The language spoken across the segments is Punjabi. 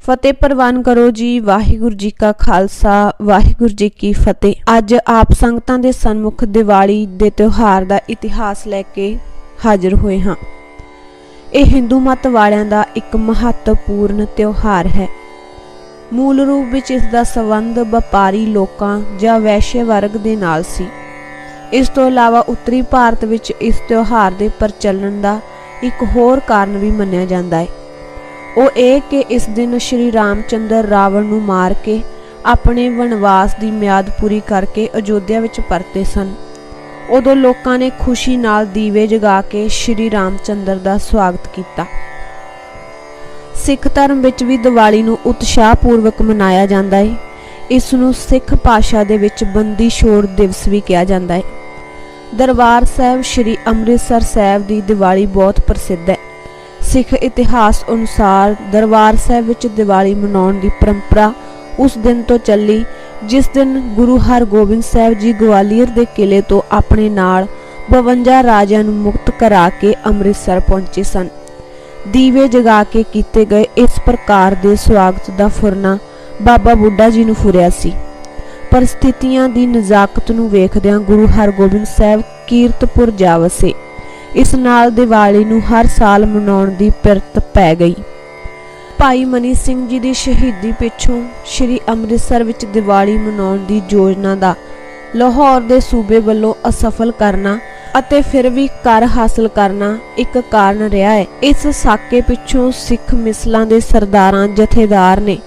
ਫਤਿਹ ਪ੍ਰਵਾਨ ਕਰੋ ਜੀ, ਵਾਹਿਗੁਰੂ ਜੀ ਕਾ ਖਾਲਸਾ, ਵਾਹਿਗੁਰੂ ਜੀ ਕੀ ਫਤਿਹ। ਅੱਜ ਆਪ ਸੰਗਤਾਂ ਦੇ ਸਨਮੁਖ ਦੀਵਾਲੀ ਦੇ ਤਿਉਹਾਰ ਦਾ ਇਤਿਹਾਸ ਲੈ ਕੇ ਹਾਜ਼ਰ ਹੋਏ ਹਾਂ। ਇਹ ਹਿੰਦੂ ਮਤ ਵਾਲਿਆਂ ਦਾ ਇੱਕ ਮਹੱਤਵਪੂਰਨ ਤਿਉਹਾਰ ਹੈ। ਮੂਲ ਰੂਪ ਵਿੱਚ ਇਸ ਦਾ ਸੰਬੰਧ ਵਪਾਰੀ ਲੋਕਾਂ ਜਾਂ ਵੈਸ਼ਯ ਵਰਗ ਦੇ ਨਾਲ ਸੀ। ਇਸ ਤੋਂ ਇਲਾਵਾ ਉੱਤਰੀ ਭਾਰਤ ਵਿੱਚ ਇਸ ਤਿਉਹਾਰ ਦੇ ਪ੍ਰਚਲਨ ਦਾ ਇੱਕ ਹੋਰ ਕਾਰਨ ਵੀ ਮੰਨਿਆ ਜਾਂਦਾ ਹੈ। ਉਹ ਇਹ ਕਿ ਇਸ ਦਿਨ ਸ਼੍ਰੀ ਰਾਮਚੰਦਰ ਰਾਵਣ ਨੂੰ ਮਾਰ ਕੇ ਆਪਣੇ ਵਨਵਾਸ ਦੀ ਮਿਆਦ ਪੂਰੀ ਕਰਕੇ ਅਯੋਧਿਆ ਵਿੱਚ ਪਰਤੇ ਸਨ। ਉਦੋਂ ਲੋਕਾਂ ਨੇ ਖੁਸ਼ੀ ਨਾਲ ਦੀਵੇ ਜਗਾ ਕੇ ਸ਼੍ਰੀ ਰਾਮਚੰਦਰ ਦਾ ਸਵਾਗਤ ਕੀਤਾ। ਸਿੱਖ ਧਰਮ ਵਿੱਚ ਵੀ ਦੀਵਾਲੀ ਨੂੰ ਉਤਸ਼ਾਹਪੂਰਵਕ ਮਨਾਇਆ ਜਾਂਦਾ ਹੈ ਇਸ ਨੂੰ ਸਿੱਖ ਭਾਸ਼ਾ ਦੇ ਵਿੱਚ ਬੰਦੀ ਛੋੜ ਦਿਵਸ ਵੀ ਕਿਹਾ ਜਾਂਦਾ ਹੈ ਦਰਬਾਰ ਸਾਹਿਬ ਸ਼੍ਰੀ ਅੰਮ੍ਰਿਤਸਰ ਸਾਹਿਬ ਦੀ ਦੀਵਾਲੀ ਬਹੁਤ ਪ੍ਰਸਿੱਧ ਹੈ ਸਿੱਖ ਇਤਿਹਾਸ ਅਨੁਸਾਰ ਦਰਬਾਰ ਸਾਹਿਬ ਵਿੱਚ ਦੀਵਾਲੀ ਮਨਾਉਣ ਦੀ ਪਰੰਪਰਾ ਉਸ ਦਿਨ ਤੋਂ ਚੱਲੀ, ਜਿਸ ਦਿਨ ਗੁਰੂ ਹਰਗੋਬਿੰਦ ਸਾਹਿਬ ਜੀ ਗਵਾਲੀਅਰ ਦੇ ਕਿਲੇ ਤੋਂ ਆਪਣੇ ਨਾਲ 52 ਰਾਜਿਆਂ ਨੂੰ ਮੁਕਤ ਕਰਾ ਕੇ ਅੰਮ੍ਰਿਤਸਰ ਪਹੁੰਚੇ ਸਨ। ਦੀਵੇ ਜਗਾ ਕੇ ਕੀਤੇ ਗਏ ਇਸ ਪ੍ਰਕਾਰ ਦੇ ਸਵਾਗਤ ਦਾ ਫੁਰਨਾ ਬਾਬਾ ਬੁੱਢਾ ਜੀ ਨੂੰ ਫੁਰਿਆ ਸੀ। ਪਰਿਸਥਿਤੀਆਂ ਦੀ ਨਜ਼ਾਕਤ ਨੂੰ ਵੇਖਦਿਆਂ ਗੁਰੂ ਹਰਗੋਬਿੰਦ ਸਾਹਿਬ ਕੀਰਤਪੁਰ ਜਾ ਵਸੇ। ਇਸ ਨਾਲ ਦੀਵਾਲੀ ਨੂੰ ਹਰ ਸਾਲ ਮਨਾਉਣ ਦੀ ਪਿਰਤ ਪੈ ਗਈ। ਭਾਈ ਮਨੀ ਸਿੰਘ ਜੀ ਦੀ ਸ਼ਹੀਦੀ ਪਿੱਛੋਂ ਸ੍ਰੀ ਅੰਮ੍ਰਿਤਸਰ ਵਿੱਚ ਦੀਵਾਲੀ ਮਨਾਉਣ ਦੀ ਯੋਜਨਾ ਦਾ ਲਾਹੌਰ ਦੇ ਸੂਬੇ ਵੱਲੋਂ ਅਸਫਲ ਕਰਨਾ ਅਤੇ ਫਿਰ ਵੀ ਕਰ ਹਾਸਲ ਕਰਨਾ ਇੱਕ ਕਾਰਨ ਰਿਹਾ ਹੈ। ਇਸ ਸਾਕੇ ਪਿੱਛੋਂ ਸਿੱਖ ਮਿਸਲਾਂ ਦੇ ਸਰਦਾਰਾਂ ਜਥੇਦਾਰ ਨੇ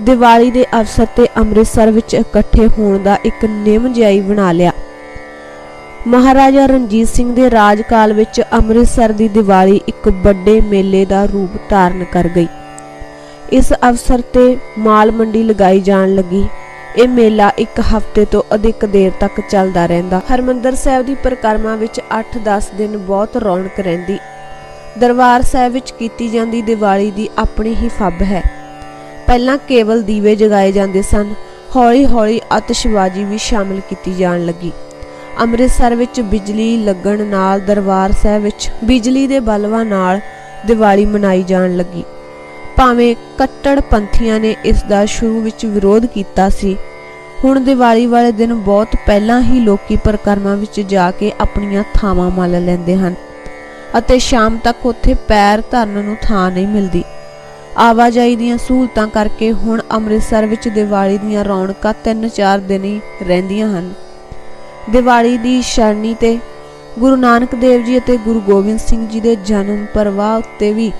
ਦੀਵਾਲੀ ਦੇ ਅਵਸਰ ਤੇ ਅੰਮ੍ਰਿਤਸਰ ਵਿੱਚ ਇਕੱਠੇ ਹੋਣ ਦਾ ਇੱਕ ਨਿਯਮ ਜਿਹਾ ਬਣਾ ਲਿਆ। ਮਹਾਰਾਜਾ ਰਣਜੀਤ ਸਿੰਘ ਦੇ ਰਾਜ ਕਾਲ ਵਿੱਚ ਅੰਮ੍ਰਿਤਸਰ ਦੀ ਦੀਵਾਲੀ ਇੱਕ ਵੱਡੇ ਮੇਲੇ ਦਾ ਰੂਪ ਧਾਰਨ ਕਰ ਗਈ। ਇਸ ਅਵਸਰ ਤੇ ਮਾਲ ਮੰਡੀ ਲਗਾਈ ਜਾਣ ਲੱਗੀ। ਇਹ ਮੇਲਾ ਇੱਕ ਹਫ਼ਤੇ ਤੋਂ ਅਧਿਕ ਦੇਰ ਤੱਕ ਚੱਲਦਾ ਰਹਿੰਦਾ। ਹਰਮੰਦਰ ਸਾਹਿਬ ਦੀ ਪਰਿਕਰਮਾ ਵਿੱਚ 8-10 ਦਿਨ ਬਹੁਤ ਰੌਣਕ ਰਹਿੰਦੀ। ਦਰਬਾਰ ਸਾਹਿਬ ਵਿੱਚ ਕੀਤੀ ਜਾਂਦੀ ਦੀਵਾਲੀ ਦੀ ਆਪਣੀ ਹੀ ਫੱਬ ਹੈ। ਪਹਿਲਾਂ ਕੇਵਲ ਦੀਵੇ ਜਗਾਏ ਜਾਂਦੇ ਸਨ। ਹੌਲੀ-ਹੌਲੀ ਆਤਿਸ਼ਬਾਜ਼ੀ ਵੀ ਸ਼ਾਮਲ ਕੀਤੀ ਜਾਣ ਲੱਗੀ। ਅੰਮ੍ਰਿਤਸਰ ਵਿੱਚ ਬਿਜਲੀ ਲੱਗਣ ਨਾਲ ਦਰਬਾਰ ਸਾਹਿਬ ਵਿੱਚ ਬਿਜਲੀ ਦੇ ਬਲਬਾਂ ਨਾਲ ਦੀਵਾਲੀ ਮਨਾਈ ਜਾਣ ਲੱਗੀ। ਭਾਵੇਂ ਕੱਟੜ ਪੰਥੀਆਂ ਨੇ ਇਸ ਦਾ ਸ਼ੁਰੂ ਵਿੱਚ ਵਿਰੋਧ ਕੀਤਾ ਸੀ। ਹੁਣ ਦੀਵਾਲੀ ਵਾਲੇ ਦਿਨ ਬਹੁਤ ਪਹਿਲਾਂ ਹੀ ਲੋਕੀ ਪਰਿਕਰਮਾ ਵਿੱਚ ਜਾ ਕੇ ਆਪਣੀਆਂ ਥਾਵਾਂ ਮੱਲ ਲੈਂਦੇ ਹਨ ਅਤੇ ਸ਼ਾਮ ਤੱਕ ਉੱਥੇ ਪੈਰ ਧਰਨ ਨੂੰ ਥਾਂ ਨਹੀਂ ਮਿਲਦੀ। ਆਵਾਜਾਈ ਦੀਆਂ ਸਹੂਲਤਾਂ ਕਰਕੇ ਹੁਣ ਅੰਮ੍ਰਿਤਸਰ ਵਿੱਚ ਦੀਵਾਲੀ ਦੀਆਂ ਰੌਣਕਾਂ 3-4 ਦਿਨ ਹੀ ਰਹਿੰਦੀਆਂ ਹਨ। ਦੀਵਾਲੀ ਦੀ ਸ਼ਰਨੀ ਤੇ ਗੁਰੂ ਨਾਨਕ ਦੇਵ ਜੀ ਅਤੇ ਗੁਰੂ ਗੋਬਿੰਦ ਸਿੰਘ ਜੀ ਦੇ ਜਨਮ ਪਰਵਾਹ ਉੱਤੇ ਵੀ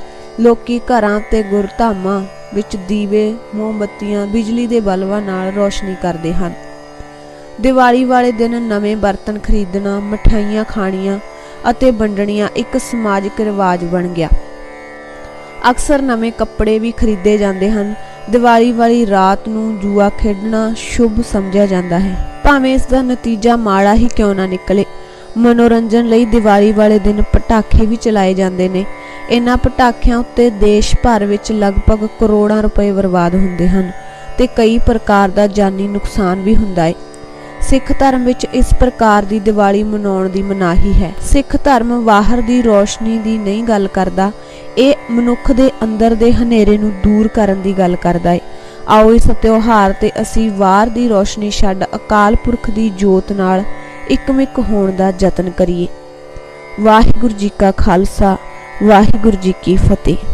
ਲੋਕੀ ਘਰਾਂ ਤੇ ਗੁਰਧਾਮਾਂ ਵਿੱਚ ਦੀਵੇ, ਮੋਮਬੱਤੀਆਂ, ਬਿਜਲੀ ਦੇ ਬਲਬਾਂ ਨਾਲ ਰੋਸ਼ਨੀ ਕਰਦੇ ਹਨ। ਦੀਵਾਲੀ ਵਾਲੇ ਦਿਨ ਨਵੇਂ ਬਰਤਨ ਖਰੀਦਣਾ ਮਠਾਈਆਂ ਖਾਣੀਆਂ ਅਤੇ ਵੰਡਣੀਆਂ ਇੱਕ ਸਮਾਜਿਕ ਰਿਵਾਜ ਬਣ ਗਿਆ। ਅਕਸਰ ਨਵੇਂ ਕੱਪੜੇ ਵੀ ਖਰੀਦੇ ਜਾਂਦੇ ਹਨ। ਦੀਵਾਲੀ ਵਾਲੀ ਰਾਤ ਨੂੰ ਜੂਆ ਖੇਡਣਾ ਸ਼ੁਭ ਸਮਝਿਆ ਜਾਂਦਾ ਹੈ। ਭਾਵੇਂ ਇਸ ਦਾ ਨਤੀਜਾ ਮਾੜਾ ਹੀ ਕਿਉਂ ਨਾ ਨਿਕਲੇ, ਮਨੋਰੰਜਨ ਲਈ ਦੀਵਾਲੀ ਵਾਲੇ ਦਿਨ ਪਟਾਕੇ ਵੀ ਚਲਾਏ ਜਾਂਦੇ ਨੇ। ਇਨ੍ਹਾਂ ਪਟਾਕਿਆਂ ਉੱਤੇ ਦੇਸ਼ ਭਰ ਵਿੱਚ ਲਗਭਗ ਕਰੋੜਾਂ ਰੁਪਏ ਬਰਬਾਦ ਹੁੰਦੇ ਹਨ ਤੇ ਕਈ ਪ੍ਰਕਾਰ ਦਾ ਜਾਨੀ ਨੁਕਸਾਨ ਵੀ ਹੁੰਦਾ ਹੈ ਸਿੱਖ ਧਰਮ ਵਿੱਚ ਇਸ ਪ੍ਰਕਾਰ ਦੀ ਦੀਵਾਲੀ ਮਨਾਉਣ ਦੀ ਮਨਾਹੀ ਹੈ। ਸਿੱਖ ਧਰਮ ਬਾਹਰ ਦੀ ਰੋਸ਼ਨੀ ਦੀ ਨਹੀਂ ਗੱਲ ਕਰਦਾ, ਇਹ ਮਨੁੱਖ ਦੇ ਅੰਦਰ ਦੇ ਹਨੇਰੇ ਨੂੰ ਦੂਰ ਕਰਨ ਦੀ ਗੱਲ ਕਰਦਾ ਹੈ ਆਓ ਇਸ ਤਿਉਹਾਰ ਤੇ ਅਸੀਂ ਵਾਰ ਦੀ ਰੋਸ਼ਨੀ ਛੱਡ ਅਕਾਲ ਪੁਰਖ ਦੀ ਜੋਤ ਨਾਲ ਇਕਮਿਕ ਹੋਣ ਦਾ ਯਤਨ ਕਰੀਏ। ਵਾਹਿਗੁਰੂ ਜੀ ਕਾ ਖਾਲਸਾ ਵਾਹਿਗੁਰੂ ਜੀ ਕੀ ਫਤਿਹ।